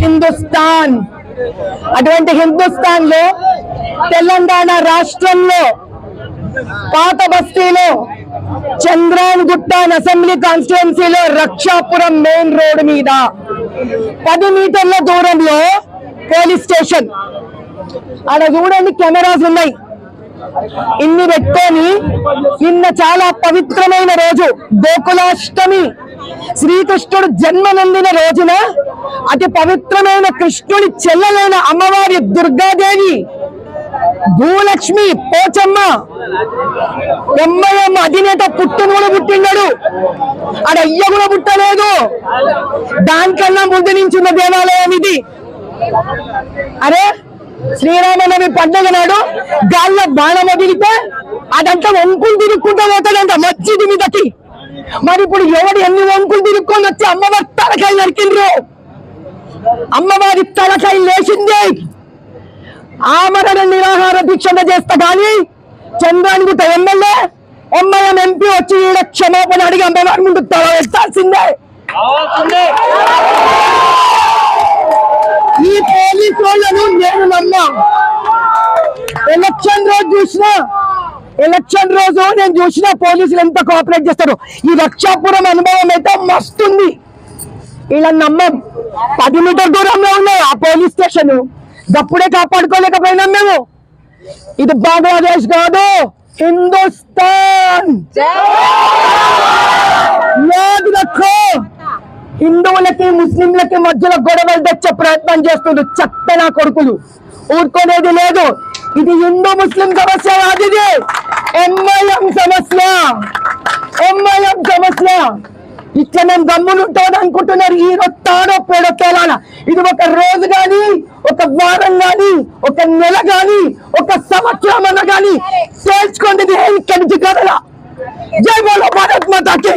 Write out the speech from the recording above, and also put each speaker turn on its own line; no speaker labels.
హిందుస్థాన్. అటువంటి హిందుస్థాన్లో తెలంగాణ రాష్ట్రంలో పాత బస్తీలో చంద్రాన్ గుట్టాన్ అసెంబ్లీ కాన్స్టిట్యున్సీలో రక్షాపురం మెయిన్ రోడ్ మీద. పది మీటర్ల దూరంలో పోలీస్ స్టేషన్. ఆడ చూడండి కెమెరాస్ ఉన్నాయి. ఇన్ని పెట్టుకొని నిన్న చాలా పవిత్రమైన రోజు గోకులాష్టమి. శ్రీకృష్ణుడు జన్మ నొందిన రోజున అతి పవిత్రమైన కృష్ణుడి చెల్లెలైన అమ్మవారి దుర్గాదేవి భూలక్ష్మి పోచమ్మ ఎమ్మయమ్మ అధినేత పుట్టును కూడా పుట్టిన్నాడు ఆడ అయ్య కూడా పుట్టలేదు. దానికన్నా ముందు నుంచి ఉన్న దేవాలయం ఇది. అరే శ్రీరామనవమి పండుగ నాడు గాల్లో బాణం వదిలితే అదంతా వంకులు తిరుక్కుంటూ పోతాడంట మచ్చిది మీదకి. మరి ఇప్పుడు ఎవడు ఎన్ని వంకులు తిరుక్కొని వచ్చి అమ్మవారి తలకాయలు నరికిండ్రు? అమ్మవారి తలకాయ లేచింది. ఆమరణ నిరాహార దీక్షణ చేస్తా కానీ చంద్రానికి ఎమ్మెల్యే ఎంఐఎం ఎంపీ వచ్చి ఈడ క్షమాపణ అడిగి అమ్మవారి ముందు తల ఎత్తాల్సిందే. ఈ పోలీస్ వాళ్ళను నేను నమ్మా. ఎలక్షన్ రోజు చూసినా ఎలక్షన్ రోజు నేను చూసిన పోలీసులు ఎంత కోఆపరేట్ చేస్తారు. ఈ రక్షాపురం అనుభవం అయితే మస్తుంది. ఇలా నమ్మం. పది మీటర్ దూరంలో ఉన్నాయి ఆ పోలీస్ స్టేషన్ గప్పుడే కాపాడుకోలేకపోయినాం మేము. ఇది బంగ్లాదేశ్ కాదు హిందుస్థాన్. యాద్ రఖో హిందువులకి ముస్లింలకి మధ్యలో గొడవలు తెచ్చే ప్రయత్నం చేస్తుంది చెత్త నా కొడుకులు. ఊరుకునేది లేదు. ఇది హిందూ ముస్లిం సమస్య కాదు ఇది. ఎంఐఎం సమస్య. ఎంఐఎం సమస్య. ఇట్లా మేము గమ్మునుంటామని అనుకుంటున్నారు. ఈ రొత్తాడో పేడో తేలాన ఇది ఒక రోజు గాని ఒక వారం గాని ఒక నెల గాని ఒక సంవత్సరం అన్న గాని తేల్చుకోండి. ఇది ఇక్కడి నుంచి కదలా జై బోలో భారత్ మాతాకి.